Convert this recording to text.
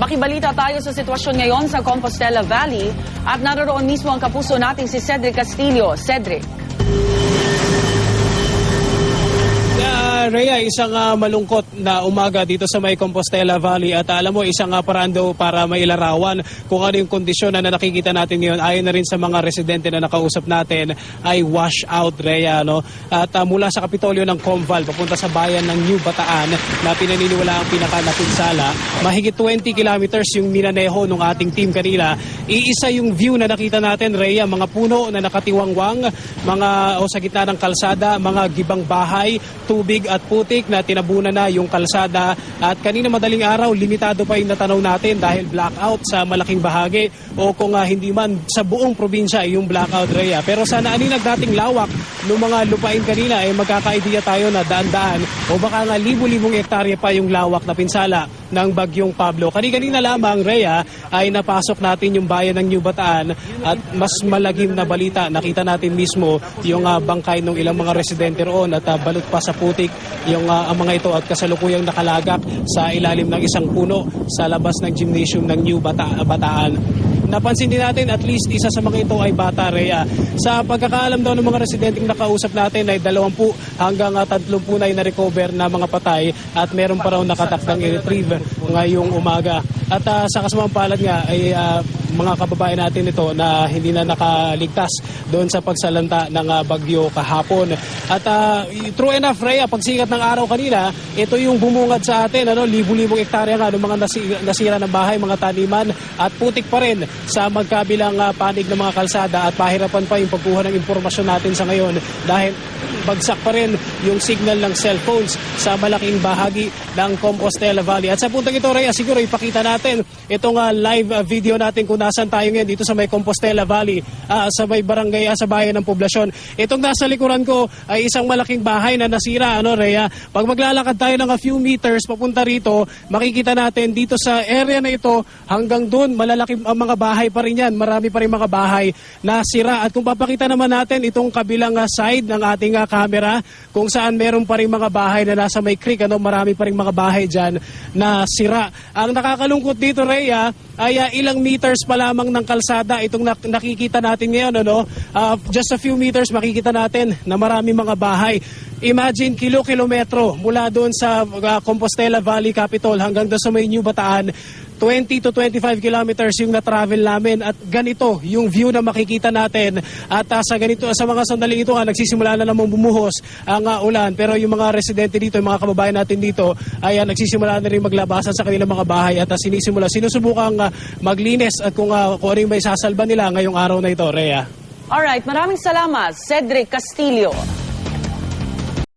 Makibalita tayo sa sitwasyon ngayon sa Compostela Valley at naroon mismo ang kapuso nating si Cedric Castillo. Cedric. Uh, Rhea, isang ah, malungkot na umaga dito sa may Compostela Valley at alam mo isang uh, parando para mailarawan kung ano yung kondisyon na nakikita natin ngayon. Ayon na rin sa mga residente na nakausap natin ay wash out Rhea no? At ah, mula sa Kapitolyo ng Comval papunta sa bayan ng New Bataan na pinaniniwala ang pinakanapinsala mahigit 20 kilometers yung minaneho ng ating team kanila iisa yung view na nakita natin Rhea mga puno na nakatiwangwang mga o sa gitna ng kalsada mga gibang bahay tubig at putik na tinabunan na yung kalsada at kanina madaling araw limitado pa yung natanaw natin dahil blackout sa malaking bahagi o kung ah, hindi man sa buong probinsya yung blackout Rhea. Pero sana aninag dating lawak ng mga lupain kanina ay magkaka-idea tayo na daan-daan o baka nga libu-libong hektarya pa yung lawak na pinsala ng bagyong Pablo. Kani-kanina lamang Rhea ay napasok natin yung bayan ng New Bataan at mas malagim na balita nakita natin mismo yung ah, bangkay ng ilang mga residente roon at ah, balot pa sa putik yung ah, ang mga ito at kasalukuyang nakalagak sa ilalim ng isang puno sa labas ng gymnasium ng New Bata- Bataan. Napansin din natin at least isa sa mga ito ay bata Rhea. Sa pagkakaalam daw ng mga residenteng nakausap natin ay 20 hanggang ah, 30 na yung na-recover na mga patay at meron pa raw nakatakdang i-retrieve ngayong umaga. At ah, sa kasamang palad nga ay ah, mga kababayan natin ito na hindi na nakaligtas doon sa pagsalanta ng ah, bagyo kahapon. At ah, true enough, Rhea, pagsikat ng araw kanina, ito yung bumungad sa atin, ano, libu-libong hektarya nga ng mga nasi- nasira ng bahay, mga taniman at putik pa rin sa magkabilang ah, panig ng mga kalsada at pahirapan pa yung pagkuha ng impormasyon natin sa ngayon dahil bagsak pa rin yung signal ng cellphones sa malaking bahagi ng Compostela Valley. At sa puntang ito, Rhea, siguro ipakita natin itong ah, live ah, video natin kung nasan tayo ngayon dito sa may Compostela Valley, ah, sa may barangay, ah, sa bayan ng poblasyon. Itong nasa likuran ko ay isang malaking bahay na nasira, ano, Rhea. Pag maglalakad tayo ng a few meters papunta rito, makikita natin dito sa area na ito hanggang doon malalaki ang mga bahay pa rin yan. Marami pa rin mga bahay na sira. At kung papakita naman natin itong kabilang ah, side ng ating ah, camera kung saan meron pa rin mga bahay na nasa may creek, ano, marami pa rin mga bahay dyan na sira. Ang nakakalungkot dito, Rhea, ay ah, ilang meters pa lamang ng kalsada. Itong nak- nakikita natin ngayon ano Ah, just a few meters makikita natin na marami mga bahay. Imagine kilo-kilometro mula doon sa ah, Compostela Valley Capital hanggang doon sa may New Bataan 20 to 25 kilometers yung na-travel namin at ganito yung view na makikita natin. At ah, sa ganito sa mga sandali ito nga nagsisimula na namang bumuhos ang ah, ulan. Pero yung mga residente dito yung mga kababayan natin dito ay ah, nagsisimula na rin maglabasan sa kanilang mga bahay at ah, sinisimula sinusubukang ah, maglinis. At kung, ah, kung ano yung may sasalba nila ngayong araw na ito Rhea. Alright, maraming salamat, Cedric Castillo.